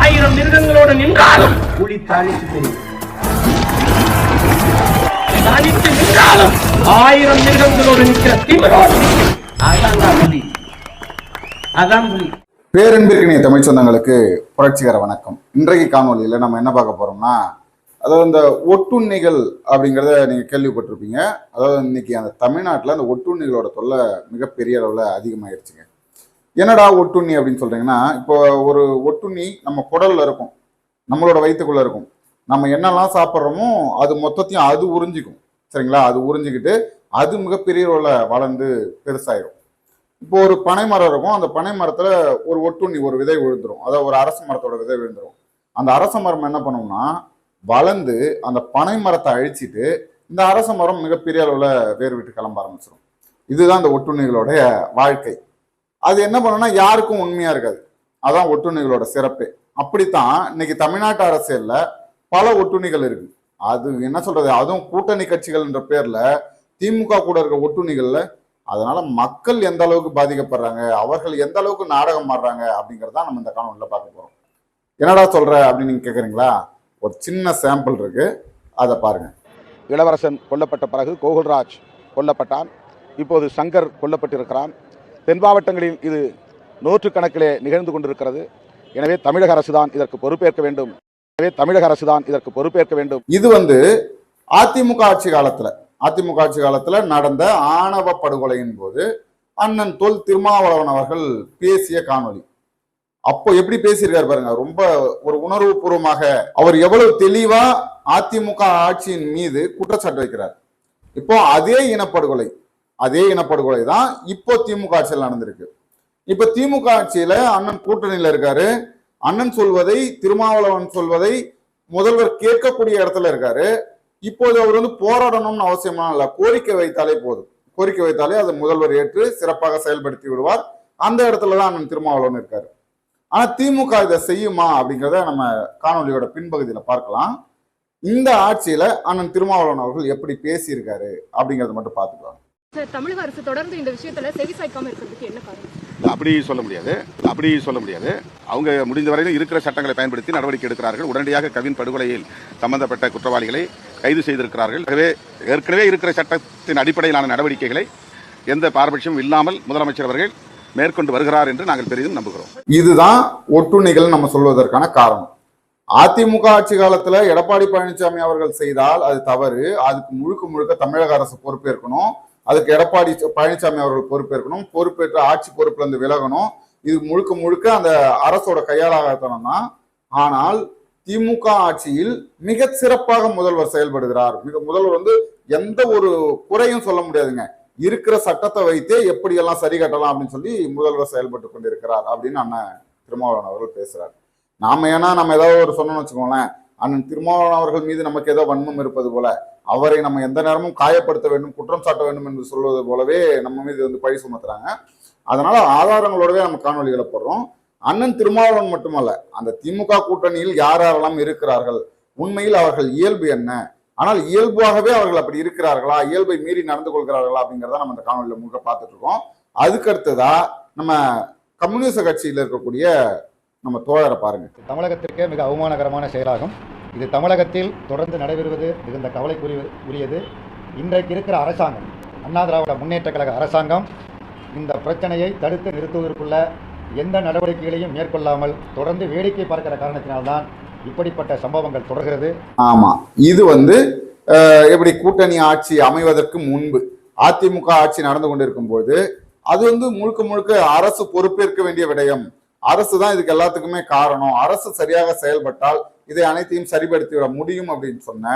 ஆயிரம் மிருகங்களோடு நின்றாலும் புலி தாளித்து தெரியும் தனித்து நின்றாலும் ஆயிரம் மிருகங்களோடு நிற்கிற திமிரோடு நிற்கும். அதான் புலி. அதான் புலி. பேரன்பிற்கினிய தமிழ் சொந்தங்களுக்கு புரட்சிகர வணக்கம். இன்றைக்கு காணொலியில் நம்ம என்ன பார்க்க போறோம்னா அதாவது இந்த ஒட்டுண்ணிகள் அப்படிங்கிறத நீங்கள் கேள்விப்பட்டிருப்பீங்க. அதாவது இன்னைக்கு அந்த தமிழ்நாட்டில் அந்த ஒட்டுண்ணிகளோட தொல்லை மிகப்பெரிய அளவில் அதிகமாயிருச்சுங்க. என்னடா ஒட்டுண்ணி அப்படின்னு சொல்றீங்கன்னா இப்போ ஒரு ஒட்டுண்ணி நம்ம குடல்ல இருக்கும். நம்மளோட வயிற்றுக்குள்ள இருக்கும். நம்ம என்னெல்லாம் சாப்பிட்றோமோ அது மொத்தத்தையும் அது உறிஞ்சிக்கும். சரிங்களா? அது உறிஞ்சிக்கிட்டு அது மிகப்பெரிய அளவில் வளர்ந்து பெருசாயிடும் இப்போ ஒரு பனை மரம் இருக்கும். அந்த பனை மரத்துல ஒரு ஒட்டுண்ணி ஒரு விதை விழுந்துடும் அதாவது ஒரு அரச மரத்தோட விதை விழுந்துடும் அந்த அரச மரம் என்ன பண்ணும்னா வளர்ந்து அந்த பனை மரத்தை அழிச்சிட்டு இந்த அரச மரம் மிகப்பெரிய அளவில் வேர் விட்டு கிளம்ப ஆரம்பிச்சிடும் இதுதான் இந்த ஒட்டுண்ணிகளுடைய வாழ்க்கை. அது என்ன பண்ணுன்னா யாருக்கும் உண்மையா இருக்காது. அதான் ஒட்டுண்ணிகளோட சிறப்பே. அப்படித்தான் இன்னைக்கு தமிழ்நாட்டு அரசியல்ல பல ஒட்டுண்ணிகள் இருக்கு. அது என்ன சொல்றது? அதுவும் கூட்டணி கட்சிகள் என்ற பேர்ல திமுக கூட இருக்க ஒட்டுண்ணிகள்ல அதனால மக்கள் எந்த அளவுக்கு பாதிக்கப்படுறாங்க? அவர்கள் எந்த அளவுக்கு நாடகம் ஆடுறாங்க? அப்படிங்கறத நம்ம இந்த காணொலியில் பார்க்க போறோம். என்னடா சொல்ற அப்படின்னு நீங்க கேக்குறீங்களா? ஒரு சின்ன சாம்பிள் இருக்கு. அதை பாருங்க. இளவரசன் கொல்லப்பட்ட பிறகு கோகுல்ராஜ் கொல்லப்பட்டான். இப்போது சங்கர் கொல்லப்பட்டிருக்கிறான். தென் மாவட்டங்களில் இது நூற்றுக்கணக்கிலே நிகழ்ந்து கொண்டிருக்கிறது. எனவே தமிழக அரசு தான் இதற்கு பொறுப்பேற்க வேண்டும். எனவே தமிழக அரசு தான் இதற்கு பொறுப்பேற்க வேண்டும். இது வந்து அதிமுக ஆட்சி காலத்தில் அதிமுக ஆட்சி காலத்தில் நடந்த ஆணவ படுகொலையின் போது அண்ணன் தொல் திருமாவளவன் அவர்கள் பேசிய காணொளி. அப்போ எப்படி பேசியிருக்காரு பாருங்க ரொம்ப ஒரு உணர்வு பூர்வமாக அவர் எவ்வளவு தெளிவா அதிமுக ஆட்சியின் மீது குற்றச்சாட்டு வைக்கிறார். இப்போ அதே இனப்படுகொலை அதே இனப்படுகொலை தான் இப்போ திமுக ஆட்சியில் நடந்திருக்கு. இப்ப திமுக ஆட்சியில அண்ணன் கூட்டணியில இருக்காரு. அண்ணன் சொல்வதை திருமாவளவன் சொல்வதை முதல்வர் கேட்கக்கூடிய இடத்துல இருக்காரு. இப்போது அவர் வந்து போராடணும்னு அவசியமான இல்லை. கோரிக்கை வைத்தாலே போதும். கோரிக்கை வைத்தாலே அதை முதல்வர் ஏற்று சிறப்பாக செயல்படுத்தி விடுவார். அந்த இடத்துல தான் அண்ணன் திருமாவளவன் இருக்காரு. ஆனா திமுக இதை செய்யுமா அப்படிங்கிறத நம்ம காணொலியோட பின்பகுதியில பார்க்கலாம். இந்த ஆட்சியில அண்ணன் திருமாவளவன் அவர்கள் எப்படி பேசியிருக்காரு அப்படிங்கறத மட்டும் பார்த்துக்கலாம். தமிழக அரசு தொடர்ந்து இந்த விஷயத்துல செவி சாய்க்காம இருக்கிறதுக்கு என்ன காரணம்? அப்படி சொல்ல முடியாது. அப்படி சொல்ல முடியாது. அவங்க முடிந்த வரையிலும் இருக்கிற சட்டங்களை பயன்படுத்தி நடவடிக்கை எடுக்கிறார்கள். உடனடியாக கவின் படுகொலையில் சம்பந்தப்பட்ட குற்றவாளிகளை கைது செய்திருக்கிறார்கள். எனவே ஏற்கனவே இருக்கிற சட்டத்தின் அடிப்படையிலான நடவடிக்கைகளை எந்த பாரபட்சமும் இல்லாமல் முதலமைச்சர் அவர்கள் மேற்கொண்டு வருகிறார் என்று நாங்கள் பெரிதும் நம்புகிறோம். இதுதான் ஒட்டுண்ணிகள் நம்ம சொல்வதற்கான காரணம். அதிமுக ஆட்சி காலத்துல எடப்பாடி பழனிசாமி அவர்கள் செய்தால் அது தவறு. அதுக்கு முழுக்க முழுக்க தமிழக அரசு பொறுப்பேற்கணும். அதுக்கு எடப்பாடி பழனிசாமி அவர்கள் பொறுப்பேற்கணும். பொறுப்பேற்று ஆட்சி பொறுப்புல இருந்து விலகணும். இது முழுக்க முழுக்க அந்த அரசோட கையாளாகத்தனம் தான் ஆனால் திமுக ஆட்சியில் மிக சிறப்பாக முதல்வர் செயல்படுகிறார். மிக முதல்வர் வந்து எந்த ஒரு குறையும் சொல்ல முடியாதுங்க. இருக்கிற சட்டத்தை வைத்தே எப்படியெல்லாம் சரி கட்டலாம் அப்படின்னு சொல்லி முதல்வர் செயல்பட்டு கொண்டிருக்கிறார் அப்படின்னு அண்ணன் திருமாவளவன் அவர்கள் பேசுறாரு. நாம ஏன்னா நம்ம ஏதாவது ஒரு சொன்னோம்னு வச்சுக்கோங்களேன். அண்ணன் திருமாவளவன் அவர்கள் மீது நமக்கு ஏதோ வன்மம் இருப்பது போல அவரை நம்ம எந்த நேரமும் காயப்படுத்த வேண்டும் குற்றம் சாட்ட வேண்டும் என்று சொல்வது போலவே நம்ம மீது வந்து பழி சுமத்துறாங்க. அதனால ஆதாரங்களோடவே நம்ம காணொலிகளை போடுறோம். அண்ணன் திருமாவளவன் மட்டுமல்ல அந்த திமுக கூட்டணியில் யார் யாரெல்லாம் இருக்கிறார்கள் உண்மையில் அவர்கள் இயல்பு என்ன? ஆனால் இயல்பாகவே அவர்கள் அப்படி இருக்கிறார்களா? இயல்பை மீறி நடந்து கொள்கிறார்களா அப்படிங்கிறத நம்ம இந்த காணொலியில் முழுக்க பார்த்துட்டு இருக்கோம். அதுக்கடுத்ததா நம்ம கம்யூனிஸ்ட் கட்சியில் இருக்கக்கூடிய நம்ம தோழரை பாருங்க. தமிழகத்திற்கே மிக அவமானகரமான செயலாகும். இது தமிழகத்தில் தொடர்ந்து நடைபெறுவது மிகுந்த கவலைக்குரிய உரியது. இன்றைக்கு இருக்கிற அரசாங்கம் அண்ணா திராவிட முன்னேற்ற கழக அரசாங்கம் இந்த பிரச்சனையை தடுத்து நிறுத்துவதற்குள்ள எந்த நடவடிக்கைகளையும் மேற்கொள்ளாமல் தொடர்ந்து வேடிக்கை பார்க்கிற காரணத்தினால்தான் இப்படிப்பட்ட சம்பவங்கள் தொடர்கிறது. ஆமா. இது வந்து எப்படி கூட்டணி ஆட்சி அமைவதற்கு முன்பு அதிமுக ஆட்சி நடந்து கொண்டிருக்கும் போது அது வந்து முழுக்க முழுக்க அரசு பொறுப்பேற்க வேண்டிய விடயம். அரசு தான் இதுக்கு எல்லாத்துக்குமே காரணம். அரசு சரியாக செயல்பட்டால் இதை அனைத்தையும் சரிபடுத்திவிட முடியும் அப்படின்னு சொன்ன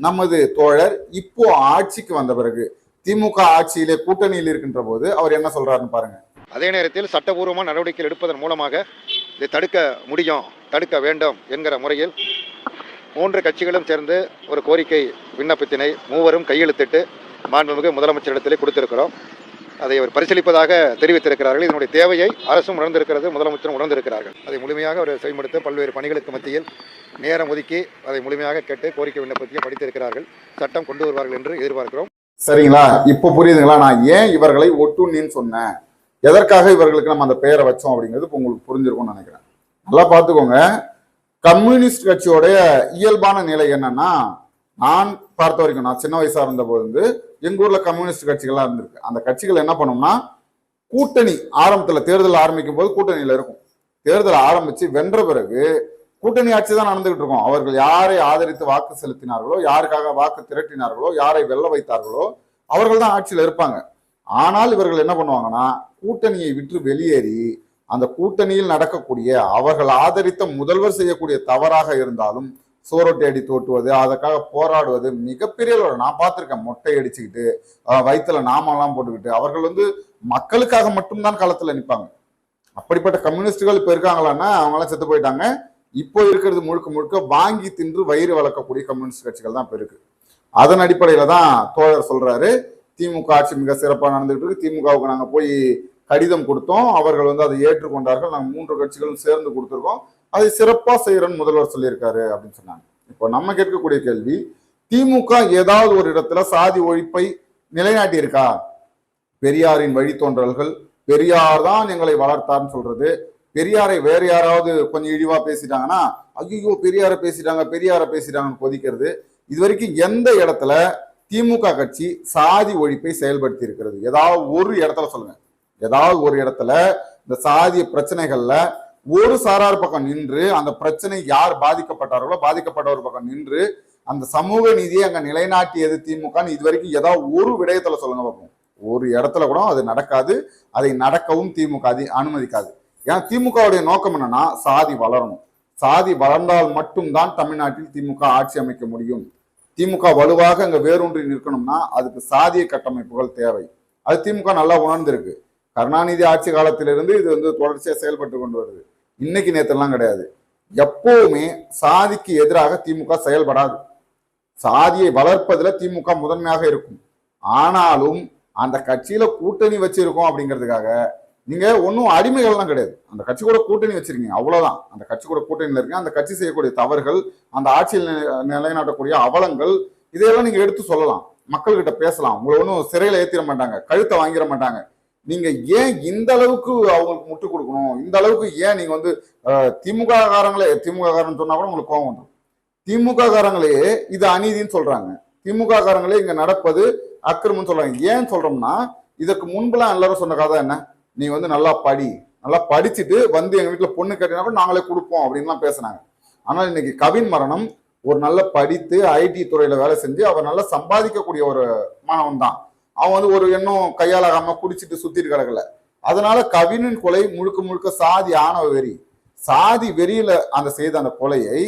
நமது தோழர் இப்போ ஆட்சிக்கு வந்த பிறகு திமுக ஆட்சியிலே கூட்டணியில் இருக்கின்ற போது அவர் என்ன சொல்றாருன்னு பாருங்க. அதே நேரத்தில் சட்டபூர்வமான நடவடிக்கைகள் எடுப்பதன் மூலமாக இதை தடுக்க முடியும் தடுக்க வேண்டும் என்கிற முறையில் மூன்று கட்சிகளும் சேர்ந்து ஒரு கோரிக்கை விண்ணப்பத்தினை மூவரும் கையெழுத்திட்டு மாண்புமிகு முதலமைச்சரிடத்திலே கொடுத்திருக்கிறோம். அதை அவர் பரிசீலிப்பதாக தெரிவித்திருக்கிறார்கள். இதனுடைய தேவையை அரசும் உணர்ந்திருக்கிறது முதலமைச்சரும் உணர்ந்திருக்கிறார்கள். அதை முழுமையாக அவர் செயல்படுத்த பல்வேறு பணிகளுக்கு மத்தியில் நேரம் ஒதுக்கி அதை முழுமையாக கேட்டு கோரிக்கை விண்ணப்பத்தையும் படித்திருக்கிறார்கள். சட்டம் கொண்டு வருவார்கள் என்று எதிர்பார்க்கிறோம். சரிங்களா? இப்போ புரியுதுங்களா? நான் ஏன் இவர்களை ஒட்டுண்ணின்னு சொன்னேன்? எதற்காக இவர்களுக்கு நம்ம அந்த பெயரை வச்சோம் அப்படிங்கிறது இப்போ உங்களுக்கு புரிஞ்சிருக்கும்னு நினைக்கிறேன். நல்லா பார்த்துக்கோங்க. கம்யூனிஸ்ட் கட்சியோடைய இயல்பான நிலை என்னன்னா நான் பார்த்த வரைக்கும் நான் சின்ன வயசா இருந்த போது வந்து எங்க ஊர்ல கம்யூனிஸ்ட் கட்சிகள்லாம் இருந்திருக்கு. அந்த கட்சிகள் என்ன பண்ணும்னா கூட்டணி ஆரம்பத்துல தேர்தல் ஆரம்பிக்கும் போது கூட்டணியில இருக்கும். தேர்தல் ஆரம்பிச்சு வென்ற பிறகு கூட்டணி ஆட்சி தான் நடந்துகிட்டு இருக்கும். அவர்கள் யாரை ஆதரித்து வாக்கு செலுத்தினார்களோ யாருக்காக வாக்கு திரட்டினார்களோ யாரை வெல்ல வைத்தார்களோ அவர்கள் தான் ஆட்சியில் இருப்பாங்க. ஆனால் இவர்கள் என்ன பண்ணுவாங்கன்னா கூட்டணியை விட்டு வெளியேறி அந்த கூட்டணியில் நடக்கக்கூடிய அவர்கள் ஆதரித்த முதல்வர் செய்யக்கூடிய தவறாக இருந்தாலும் சோறு அடி தோட்டுவது அதற்காக போராடுவது மிகப்பெரிய நான் பார்த்துருக்கேன் மொட்டை அடிச்சுக்கிட்டு வயிற்றுல நாமெல்லாம் போட்டுக்கிட்டு. அவர்கள் வந்து மக்களுக்காக மட்டும்தான் களத்தில் நிற்பாங்க அப்படிப்பட்ட கம்யூனிஸ்டுகள் இப்போ இருக்காங்களான்னா அவங்களாம் செத்து போயிட்டாங்க. இப்போ இருக்கிறது முழுக்க முழுக்க வாங்கி தின்று வயிறு வளர்க்கக்கூடிய கம்யூனிஸ்ட் கட்சிகள் தான் இப்போ இருக்கு. அதன் அடிப்படையில் தான் தோழர் சொல்றாரு. திமுக ஆட்சி மிக சிறப்பாக நடந்துகிட்டு இருக்கு. திமுகவுக்கு நாங்கள் போய் கடிதம் கொடுத்தோம். அவர்கள் வந்து அதை ஏற்றுக்கொண்டார்கள். நாங்கள் மூன்று கட்சிகளும் சேர்ந்து கொடுத்துருக்கோம். அதை சிறப்பாக செய்யறோம்னு முதல்வர் சொல்லியிருக்காரு அப்படின்னு சொன்னாங்க. இப்போ நம்ம கேட்கக்கூடிய கேள்வி திமுக ஏதாவது ஒரு இடத்துல சாதி ஒழிப்பை நிலைநாட்டி இருக்கா பெரியாரின் வழித்தோன்றல்கள் பெரியார் தான் எங்களை வளர்த்தார்னு சொல்றது. பெரியாரை வேற யாராவது கொஞ்சம் இழிவா பேசிட்டாங்கன்னா ஐயோ பெரியாரை பேசிட்டாங்க பெரியாரை பேசிட்டாங்கன்னு கொதிக்கிறது. இது வரைக்கும் எந்த இடத்துல திமுக கட்சி சாதி ஒழிப்பை செயல்படுத்தி இருக்கிறது ஏதாவது ஒரு இடத்துல சொல்லுங்க. ஏதாவது ஒரு இடத்துல இந்த சாதிய பிரச்சனைகள்ல ஒரு சாரார் பக்கம் நின்று அந்த பிரச்சனை யார் பாதிக்கப்பட்டார்களோ பாதிக்கப்பட்டவர் பக்கம் நின்று அந்த சமூக நீதியை அங்க நிலைநாட்டியது திமுகன்னு இது வரைக்கும் ஏதாவது ஒரு விடயத்துல சொல்லுங்க பார்ப்போம். ஒரு இடத்துல கூட அது நடக்காது அதை நடக்கவும் திமுக அது அனுமதிக்காது. ஏன்னா திமுகவுடைய நோக்கம் என்னன்னா சாதி வளரணும். சாதி வளர்ந்தால் மட்டும்தான் தமிழ்நாட்டில் திமுக ஆட்சி அமைக்க முடியும். திமுக வலுவாக அங்க வேரூன்றி நிற்கணும்னா அதுக்கு சாதிய கட்டமைப்புகள் தேவை. அது திமுக நல்லா உணர்ந்திருக்கு. கருணாநிதி ஆட்சி காலத்திலிருந்து இது வந்து தொடர்ச்சியா செயல்பட்டு கொண்டு வருது. இன்னைக்கு நேத்தெல்லாம் கிடையாது. எப்பவுமே சாதிக்கு எதிராக திமுக செயல்படாது. சாதியை வளர்ப்பதில் திமுக முதன்மையாக இருக்கும். ஆனாலும் அந்த கட்சியில கூட்டணி வச்சிருக்கோம் அப்படிங்கிறதுக்காக நீங்க ஒன்றும் அடிமைகள்லாம் கிடையாது. அந்த கட்சி கூட கூட்டணி வச்சிருக்கீங்க அவ்வளவுதான். அந்த கட்சி கூட கூட்டணியில் இருக்கீங்க அந்த கட்சி செய்யக்கூடிய தவறுகள் அந்த ஆட்சியில் நிலை- நிலைநாட்டக்கூடிய அவலங்கள் இதையெல்லாம் நீங்க எடுத்து சொல்லலாம். மக்கள்கிட்ட பேசலாம். உங்களை ஒன்றும் சிறையில் ஏற்றிட மாட்டாங்க கழுத்தை வாங்கிட மாட்டாங்க. நீங்க ஏன் இந்த அளவுக்கு அவங்களுக்கு முட்டு கொடுக்கணும்? இந்த அளவுக்கு ஏன் நீங்க வந்து திமுக காரங்களே திமுக காரன் சொன்னா கூட உங்களுக்கு கோவம் வந்துடும் திமுக காரங்களே இது அநீதின்னு சொல்றாங்க. திமுக காரங்களே இங்க நடப்பது அக்கிரமம் சொல்றாங்க. ஏன் சொல்றோம்னா இதற்கு முன்பெல்லாம் எல்லாரும் சொன்ன கதை என்ன? நீ வந்து நல்லா படி. நல்லா படிச்சுட்டு வந்து எங்க வீட்டுல பொண்ணு கேட்டீங்கன்னா கூட நாங்களே கொடுப்போம் அப்படின்லாம் பேசினாங்க. ஆனால் இன்னைக்கு கவின் மரணம் ஒரு நல்ல படித்து ஐடி துறையில வேலை செஞ்சு அவர் நல்லா சம்பாதிக்கக்கூடிய ஒரு மாணவன் தான் அவன் வந்து ஒரு எண்ணம் கையாளாகாம குடிச்சிட்டு சுத்திட்டு கிடக்கல. அதனால கவினின் கொலை முழுக்க முழுக்க சாதி ஆணவ வெறி. சாதி வெறியில அந்த செய்த அந்த கொலையை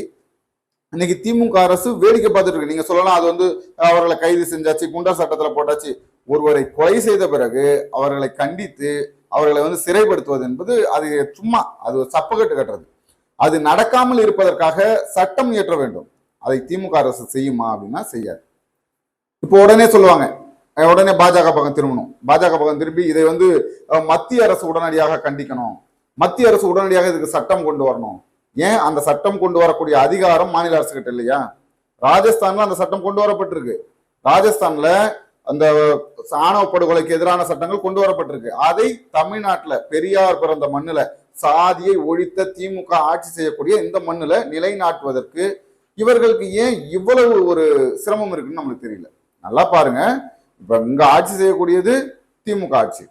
இன்னைக்கு திமுக அரசு வேடிக்கை பார்த்துட்டு இருக்கு. நீங்க சொல்லலாம் அது வந்து அவர்களை கைது செஞ்சாச்சு குண்டர் சட்டத்துல போட்டாச்சு. ஒருவரை கொலை செய்த பிறகு அவர்களை கண்டித்து அவர்களை வந்து சிறைப்படுத்துவது என்பது அது சும்மா அது ஒரு சப்பக்கட்டு கட்டுறது. அது நடக்காமல் இருப்பதற்காக சட்டம் இயற்ற வேண்டும். அதை திமுக அரசு செய்யுமா அப்படின்னா செய்யாது. இப்போ உடனே சொல்லுவாங்க உடனே பாஜக பக்கம் திரும்பணும். பாஜக பக்கம் திரும்பி இதை வந்து மத்திய அரசு உடனடியாக கண்டிக்கணும். மத்திய அரசு உடனடியாக இதுக்கு சட்டம் கொண்டு வரணும். ஏன்? அந்த சட்டம் கொண்டு வரக்கூடிய அதிகாரம் மாநில அரசு கிட்ட இல்லையா? ராஜஸ்தான்ல அந்த சட்டம் கொண்டு வரப்பட்டிருக்கு. ராஜஸ்தான்ல அந்த ஆணவ படுகொலைக்கு எதிரான சட்டங்கள் கொண்டு வரப்பட்டிருக்கு. அதை தமிழ்நாட்டுல பெரியார் பிறந்த மண்ணுல சாதியை ஒழித்த திமுக ஆட்சி செய்யக்கூடிய இந்த மண்ணுல நிலைநாட்டுவதற்கு இவர்களுக்கு ஏன் இவ்வளவு ஒரு சிரமம் இருக்குன்னு நம்மளுக்கு தெரியல. நல்லா பாருங்க. இப்போ இங்கே ஆட்சி செய்யக்கூடியது திமுக ஆட்சி.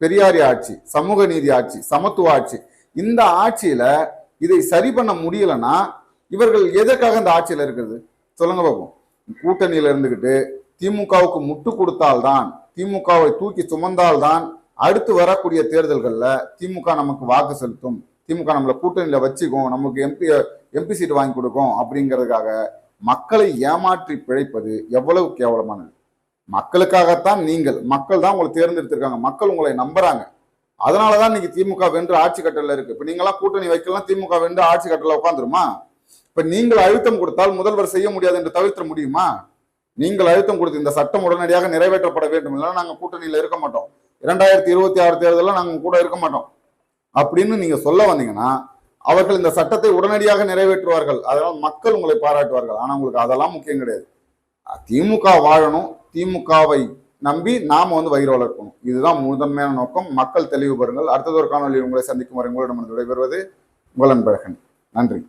பெரியாரி ஆட்சி சமூக நீதி ஆட்சி சமத்துவ ஆட்சி. இந்த ஆட்சியில இதை சரி பண்ண முடியலன்னா இவர்கள் எதற்காக இந்த ஆட்சியில இருக்கிறது சொல்லுங்க பார்ப்போம் கூட்டணியில இருந்துகிட்டு திமுகவுக்கு முட்டு கொடுத்தால்தான் திமுகவை தூக்கி சுமந்தால்தான் அடுத்து வரக்கூடிய தேர்தல்களில் திமுக நமக்கு வாக்கு செலுத்தும். திமுக நம்மளை கூட்டணியில் வச்சுக்கும் நமக்கு எம்பி எம்பி சீட் வாங்கி கொடுக்கும் அப்படிங்கிறதுக்காக மக்களை ஏமாற்றி பிழைப்பது எவ்வளவு கேவலமானது மக்களுக்காகத்தான் நீங்கள் மக்கள் தான் உங்களை தேர்ந்தெடுத்திருக்காங்க மக்கள் உங்களை நம்புறாங்க. அதனாலதான் இன்னைக்கு திமுக வென்று ஆட்சி கட்டல இருக்கு. இப்போ நீங்களாம் கூட்டணி வைக்கலாம் திமுக வென்று ஆட்சி கட்டல உட்காந்துருமா இப்போ நீங்கள் அழுத்தம் கொடுத்தால் முதல்வர் செய்ய முடியாது என்று தவிர்த்த முடியுமா? நீங்கள் அழுத்தம் கொடுத்து இந்த சட்டம் உடனடியாக நிறைவேற்றப்பட வேண்டும். இல்லைன்னா நாங்கள் கூட்டணியில் இருக்க மாட்டோம். இரண்டாயிரத்தி இருபத்தி ஆறு தேர்தலில் நாங்கள் கூட இருக்க மாட்டோம். அப்படின்னு நீங்கள் சொல்ல வந்தீங்கன்னா அவர்கள் இந்த சட்டத்தை உடனடியாக நிறைவேற்றுவார்கள். அதனால் மக்கள் உங்களை பாராட்டுவார்கள். ஆனால் உங்களுக்கு அதெல்லாம் முக்கியம் கிடையாது. திமுக வாழணும் திமுகவை நம்பி நாம் வந்து வயிறு வளர்க்கணும். இதுதான் முதன்மையான நோக்கம். மக்கள் தெளிவு பெறுங்கள். அடுத்தது ஒரு உங்களை சந்திக்கும் வரை உங்களிடம் விடைபெறுவது உங்கள் அன்பழகன். நன்றி.